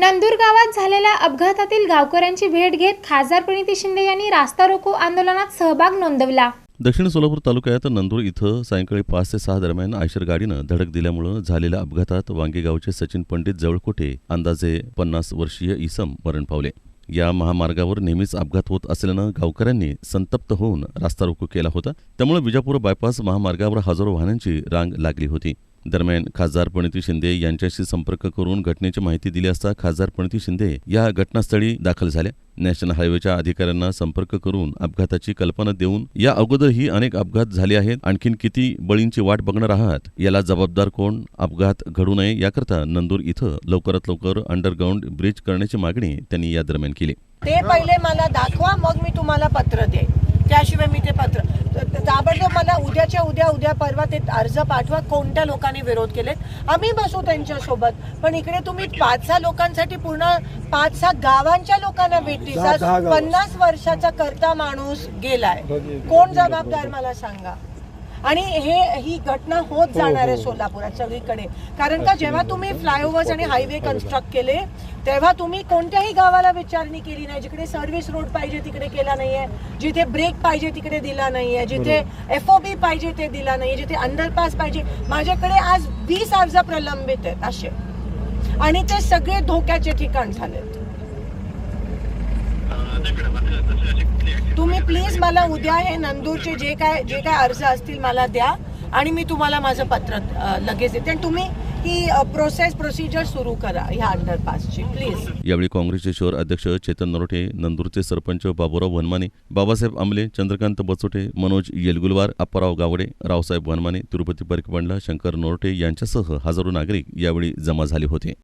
नंदूर गावात झालेल्या अपघातातील गावकऱ्यांची भेट घेत खासदार प्रणिती शिंदे यांनी रास्ता रोको आंदोलनात सहभाग नोंदवला. दक्षिण सोलापूर तालुक्यात नंदूर इथं सायंकाळी पाच ते सहा दरम्यान आयशर गाडीनं धडक दिल्यामुळं झालेल्या अपघातात वांगेगावचे सचिन पंडित जवळकोटे अंदाजे पन्नास वर्षीय इसम मरण पावले. या महामार्गावर नेहमीच अपघात होत असल्यानं गावकऱ्यांनी संतप्त होऊन रास्ता रोको केला होता. त्यामुळे विजापूर बायपास महामार्गावर हजारो वाहनांची रांग लागली होती. दरम्यान खासदार प्रणिती शिंदे यांच्याशी संपर्क करून घटनेची माहिती दिली असता खासदार प्रणिती शिंदे या घटनास्थळी दाखल झाल्या. नॅशनल हायवेच्या अधिकाऱ्यांना संपर्क करून अपघाताची कल्पना देऊन या अगोदरही अनेक अपघात झाले आहेत. आणखीन किती बळींची वाट बघणार आहात याला जबाबदार कोण? अपघात घडू नये याकरता नंदूर इथं लवकरात लवकर अंडरग्राऊंड ब्रिज करण्याची मागणी त्यांनी या दरम्यान केली. ते पहिले मला दाखवा मग मी तुम्हाला पत्र दे त्याशिवाय मी ते पत्र त- त- ताबडतोब मला उद्याच्या उद्या उद्या परवा ते अर्ज पाठवा. कोणत्या लोकांनी विरोध केलेत? आम्ही बसू त्यांच्यासोबत. पण इकडे तुम्ही पाच सहा लोकांसाठी पूर्ण पाच सहा गावांच्या लोकांना भेटली दहा- दहा गावं. पन्नास वर्षाचा करता माणूस गेलाय. कोण जबाबदार मला सांगा? आणि हे ही घटना होत जाणार आहे सोलापुरात सगळीकडे. कारण का जेव्हा तुम्ही फ्लायओव्हर्स आणि हायवे कन्स्ट्रक्ट केले तेव्हा तुम्ही कोणत्याही गावाला विचारणी केली नाही. जिकडे सर्व्हिस रोड पाहिजे तिकडे केला नाहीये. जिथे ब्रेक पाहिजे तिकडे दिला नाहीये. जिथे एफ बी पाहिजे ते दिला नाहीये. जिथे अंडरपास पाहिजे. माझ्याकडे आज वीस अर्ज प्रलंबित आहेत असे. आणि ते सगळे धोक्याचे ठिकाण झालेत. तुम्ही प्लीज मला उद्या हे नंदूरचे जे काय जे काय अर्ज असतील मला द्या. आणि मी तुम्हाला माझं पत्र लगेच देते. आणि तुम्ही ही प्रोसेस प्रोसिजर सुरू करा ह्या अंडरपासची प्लीज यावेळी काँग्रेसचे शहर अध्यक्ष चेतन नरोटे नंदूरचे सरपंच बाबूराव वनमाने बाबासाहेब आंबले चंद्रकांत बचोटे मनोज येलगुलवार अप्पाराव गावडे रावसाहेब वनमाने तिरुपती परिकबंडला शंकर नोरटे यांच्यासह हजारो नागरिक यावेळी जमा झाले होते.